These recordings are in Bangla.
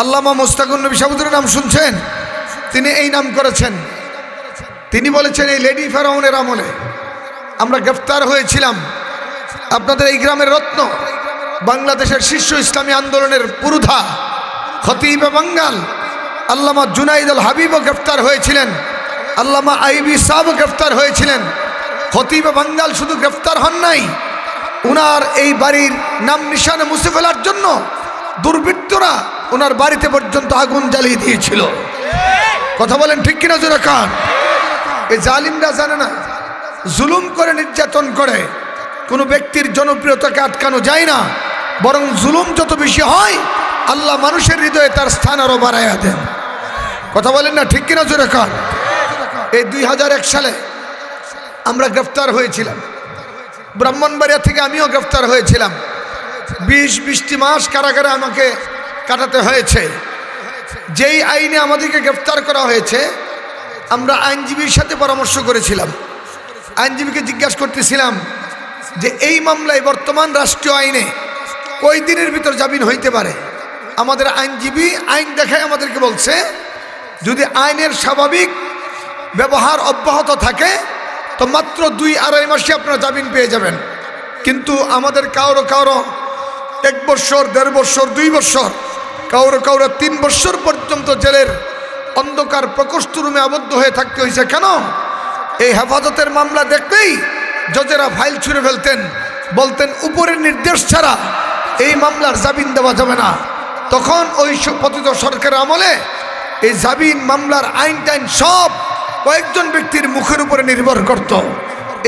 আল্লামা মোস্তাকুর নবী সাবুদের নাম শুনছেন? তিনি এই নাম করেছেন। তিনি বলেছেন, এই লেডি ফেরাউনের আমলে আমরা গ্রেফতার হয়েছিলাম। আপনাদের এই গ্রামের রত্ন বাংলাদেশের শীর্ষ ইসলামী আন্দোলনের পুরুধা খতিবে বাঙ্গাল আল্লামা জুনাইদ আল হাবিবও গ্রেফতার হয়েছিলেন। আল্লামা আইবি সাহও গ্রেফতার হয়েছিলেন। খতিবে বাঙ্গাল শুধু গ্রেফতার হন নাই। উনার এই বাড়ির নাম নিশানে মুছে ফেলার জন্য দুর্বৃত্তরা ওনার বাড়িতে পর্যন্ত আগুন জ্বালিয়ে দিয়েছিল। কথা বলেন ঠিক কিনা জোরে খান এই জালিমরা জানে না, জুলুম করে, নির্যাতন করে। কোনো ব্যক্তির জনপ্রিয়তাকে আটকানো যায় না, বরং জুলুম যত বেশি হয়, আল্লাহ মানুষের হৃদয়ে তার স্থান আরও বাড়াইয়া দেন। কথা বলেন না ঠিক কিনা জোরে খান এই দুই হাজার এক সালে আমরা গ্রেফতার হয়েছিলাম। ব্রাহ্মণবাড়িয়া থেকে আমিও গ্রেফতার হয়েছিলাম। বিশ, বিশটি মাস কারাগারে আমাকে কাটাতে হয়েছে। যেই আইনে আমাদেরকে গ্রেফতার করা হয়েছে, আমরা আইনজীবীর সাথে পরামর্শ করেছিলাম। আইনজীবীকে জিজ্ঞাসা করতেছিলাম যে, এই মামলায় বর্তমান রাষ্ট্রীয় আইনে কই দিনের ভিতর জামিন হইতে পারে? আমাদের আইনজীবী আইন দেখায় আমাদেরকে বলছে, যদি আইনের স্বাভাবিক ব্যবহার অব্যাহত থাকে, তো মাত্র দুই আড়াই মাসে আপনারা জামিন পেয়ে যাবেন। কিন্তু আমাদের কারও কারও এক বছর, দেড় বছর, দুই বছর কারও কারও তিন বছর পর্যন্ত জেলের অন্ধকার প্রকোষ্ঠ রুমে আবদ্ধ হয়ে থাকতে হয়েছে। কেন? এই হেফাজতের মামলা দেখতেই জজেরা ফাইল ছুঁড়ে ফেলতেন, বলতেন, উপরের নির্দেশ ছাড়া এই মামলার জামিন দেওয়া যাবে না। তখন ওই পতিত সরকারের আমলে এই জামিন, মামলার আইন টাইন সব কয়েকজন ব্যক্তির মুখের উপরে নির্ভর করত।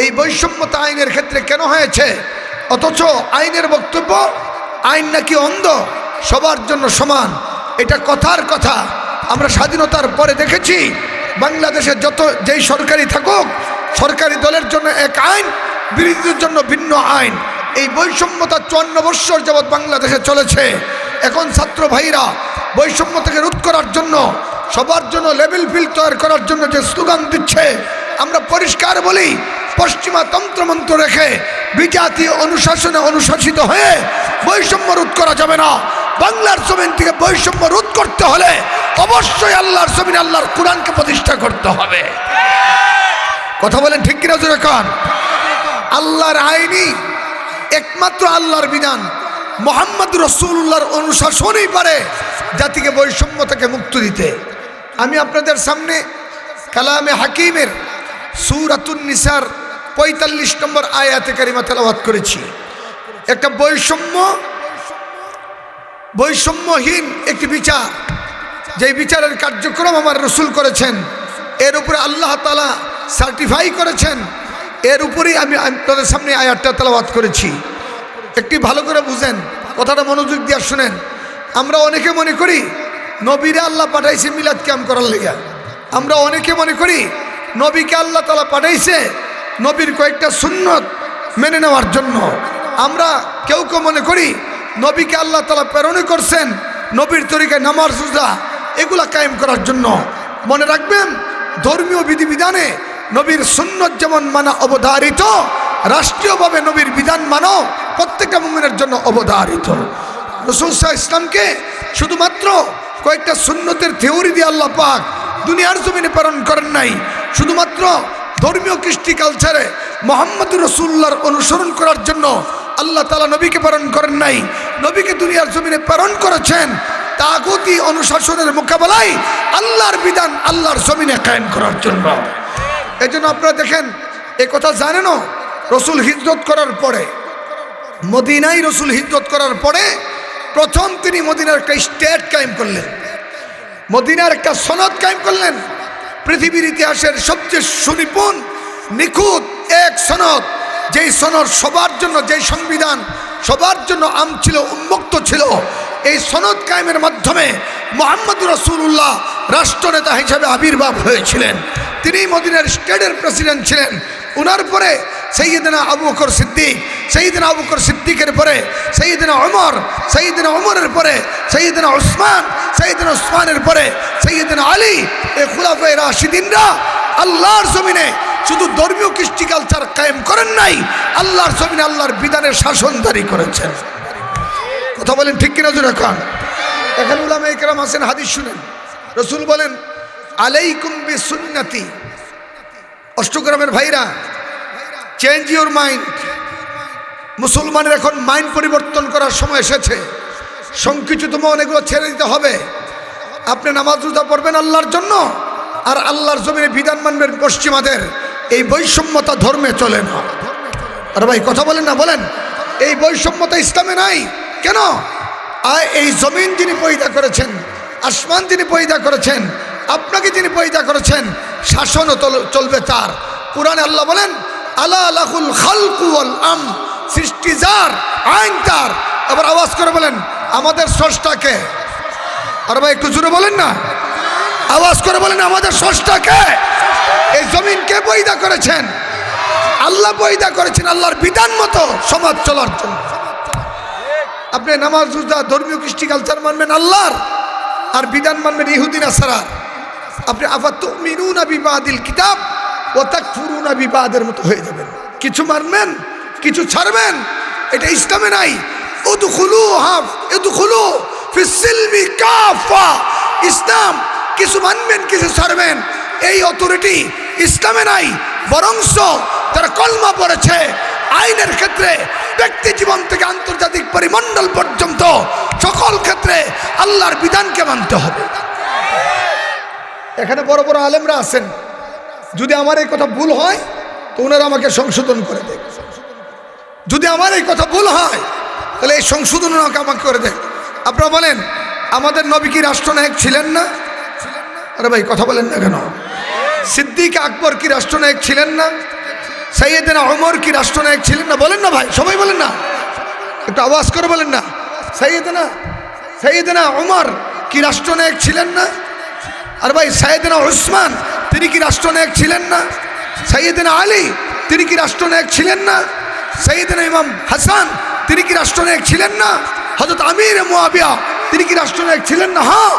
এই বৈষম্যতা আইনের ক্ষেত্রে কেন হয়েছে? অথচ আইনের বক্তব্য, আইন নাকি অন্ধ? সবার জন্য সমান। এটা কথার কথা। আমরা স্বাধীনতার পরে দেখেছি, বাংলাদেশে যত যেই সরকারি থাকুক, সরকারি দলের জন্য এক আইন, বিরোধীদের জন্য ভিন্ন আইন। এই বৈষম্যতা চুয়ান্ন বৎসর যাবৎ বাংলাদেশে চলেছে। এখন ছাত্র ভাইরা বৈষম্য থেকে রোধ করার জন্য, সবার জন্য লেভেল ফিল তৈরি করার জন্য যে স্লোগান দিচ্ছে, আমরা পরিষ্কার বলি, পশ্চিমা তন্ত্রমন্ত্র রেখে বিজাতি অনুশাসনে অনুশাসিত হয়ে বৈষম্য রোধ করা যাবে না। বাংলার জমিন থেকে বৈষম্য রোধ করতে হলে অবশ্যই আল্লাহর জমিন, আল্লাহর কোরআনকে প্রতিষ্ঠা করতে হবে। কথা বলেন ঠিক কিনা জোরে কান? আল্লাহর আইনি, একমাত্র আল্লাহর বিধান। মোহাম্মদ রসুল্লাহর অনুশাসনই পারে জাতিকে বৈষম্য থেকে মুক্ত দিতে। আমি আপনাদের সামনে কালামে হাকিমের সুরাতুন নিসার পঁয়তাল্লিশ নম্বর আয়াতে কারিমা তেলাবাদ করেছি। একটা বৈষম্য বৈষম্যহীন একটি বিচার। যেই বিচারের কার্যক্রম আমার রসুল করেছেন, এর উপরে আল্লাহ তালা সার্টিফাই করেছেন, এর উপরেই আমি আপনাদের সামনে আয়াতটা তেলাবাদ করেছি। একটি ভালো করে বুঝেন, কথাটা মনোযোগ দিয়ে শুনেন। আমরা অনেকে মনে করি, নবীরে আল্লাহ পাঠাইছে মিলাদ ক্যাম্প করার লেগে। আমরা অনেকে মনে করি, নবীকে আল্লাহ তালা পাঠাইছে নবীর কয়েকটা সুন্নত মেনে নেওয়ার জন্য। আমরা কেউ কেউ মনে করি নবীকে আল্লাহ তালা প্রেরণ করছেন নবীর তরিকায় নামাজ রোজা এগুলা কায়েম করার জন্য। মনে রাখবেন, ধর্মীয় বিধিবিধানে নবীর সুন্নত যেমন মানা অবধারিত, রাষ্ট্রীয়ভাবে নবীর বিধান মানো প্রত্যেকটা মুমিনের জন্য অবধারিত। রসুল শাহ ইসলামকে শুধুমাত্র কয়েকটা সুন্নতের থিওরি দিয়ে আল্লাহ পাক দুনিয়ার জমিনে প্রেরণ করেন নাই, শুধুমাত্র ধর্মীয় কৃষ্টি কালচারে মোহাম্মদ রসুল্লাহর অনুসরণ করার জন্য আল্লাহ তালা নবীকে প্রেরণ করেন নাই। নবীকে দুনিয়ার জমিনে প্রেরণ করেছেন। তাগতি অনুশাসনের মোকাবেলায় আল্লাহর বিধান আল্লাহর জমিনে কায়েম করার জন্য। এই জন্য আপনারা দেখেন, এ কথা জানেনও রসুল হিজরত করার পরে মদিনাই রসুল হিজরত করার পরে প্রথম তিনি মদিনার একটা স্টেট কায়েম করলেন। মদিনার একটা সনদ কায়েম করলেন। পৃথিবীর ইতিহাসের সবচেয়ে সুনিপুণ, নিখুঁত এক সনদ যেই সনদ সবার জন্য, যেই সংবিধান সবার জন্য আম ছিল, উন্মুক্ত ছিল, এই সনদ কায়েমের মাধ্যমে মোহাম্মদ রসুল্লাহ রাষ্ট্রনেতা হিসাবে আবির্ভাব হয়েছিলেন। তিনি মদিনার স্টেটের প্রেসিডেন্ট ছিলেন। উনার পরে সৈয়দিনা আবু বকর সিদ্দিক, সৈয়দিনা আবু বকর সিদ্দিকের পরে সৈয়দিনা ওমর, সৈয়দিনা ওমরের পরে সৈয়দিনা ওসমান, সৈয়দিনা ওসমানের পরে সৈয়দিনা আলী এ খুলাফে রাশিদিনরা আল্লাহর জমিনে শুধু ধর্মীয় কৃষ্টি কালচার কায়েম করেন নাই, আল্লাহর জমিনে আল্লাহর বিধানের শাসনদারি করেছেন। কথা বলেন ঠিক কিনা জোরে খান এখানে উলামা ইকরাম আছেন, হাদিস শুনেন। রসুল বলেন, আলাইকুম বি সুন্নতি অষ্টগ্রামের ভাইরা চেঞ্জ ইউর মাইন্ড মুসলমানের এখন মাইন্ড পরিবর্তন করার সময় এসেছে। সংকুচিত মন এগুলো ছেড়ে দিতে হবে। আপনি নামাজ রোজা পড়বেন আল্লাহর জন্য, আর আল্লাহর জমিনে বিধান মানবেন পশ্চিমাদের। এই বৈষম্যতা ধর্মে চলে না। আর ভাই, কথা বলেন না, বলেন। এই বৈষম্যতা ইসলামে নাই। কেন? আর এই জমিন যিনি পয়দা করেছেন, আসমান যিনি পয়দা করেছেন, আপনাকে যিনি পয়দা করেছেন, শাসনও চলবে তার। কোরআনে আল্লাহ বলেন আল্লাহ আলাহুল খালকুল আম সৃষ্টি যার, আইন তার। আবার আওয়াজ করে বলেন, আমাদের স্রষ্টাকে আর ভাই, একটু জোরে বলেন না। আওয়াজ করে বলেন, আমাদের স্রষ্টাকে এই জমিন কে পয়দা করেছেন? আল্লাহ পয়দা করেছেন আল্লাহর বিধান মতো সমাজ চলার জন্য। আপনি নামাজ, রোজা, ধর্মীয় কৃষ্টি, কালচার মানবেন আল্লাহর, আর বিধান মানবেন ইহুদিন আসারার আপনি আফাত মিনুনা বিবাদিল কিতাব ও তাক ফুরুনা বিবাদের মতো হয়ে যাবেন। কিছু মানবেন, কিছু ছাড়বেন, এটা ইসলামে নাই। উদখুলু হাফ, উদখুলু ফিসিলমি কাফা। ইসলাম, কিছু মানবেন, কিছু ছাড়বেন এই অথরিটি ইসলামে নাই, বরংস যারা কলমা পড়েছে আইনের ক্ষেত্রে, ব্যক্তি জীবন থেকে আন্তর্জাতিক পরিমণ্ডল পর্যন্ত সকল ক্ষেত্রে আল্লাহর বিধানকে মানতে হবে। এখানে বড় বড় আলেমরা আছেন। যদি আমার এই কথা ভুল হয়, তো ওনারা আমাকে সংশোধন করে দেয় যদি আমার এই কথা ভুল হয়, তাহলে এই সংশোধন আমাকে করে দেয় আপনারা বলেন, আমাদের নবী কি রাষ্ট্রনায়ক ছিলেন না? আরে ভাই, কথা বলেন না কেন? সিদ্দিক আকবর কি রাষ্ট্রনায়ক ছিলেন না? সৈয়দিনা ওমর কি রাষ্ট্রনায়ক ছিলেন না? বলেন না ভাই, সবাই বলেন না। একটু আওয়াজ করে বলেন না। সৈয়দিনা সৈয়দিনা ওমর কি রাষ্ট্রনায়ক ছিলেন না? আর ভাই সৈয়দিনা উসমান তিনি কি রাষ্ট্রনায়ক ছিলেন না? সৈয়দিনা আলী, তিনি কি রাষ্ট্রনায়ক ছিলেন না? সৈয়দিনা ইমাম হাসান, তিনি কি রাষ্ট্রনায়ক ছিলেন না? হজরত আমির মুয়াবিয়া তিনি কি রাষ্ট্রনায়ক ছিলেন না? হ্যাঁ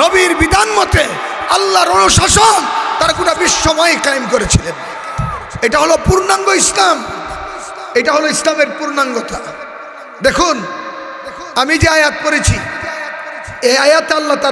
নবীর বিধান মতে আল্লাহর অনুশাসন তারা গোটা বিশ্বময় কায়েম করেছিলেন। এটা হলো পূর্ণাঙ্গ ইসলাম। এটা হলো ইসলামের পূর্ণাঙ্গতা। দেখুন, আমি যে আয়াত করেছি এই আয়াত আল্লাহ তার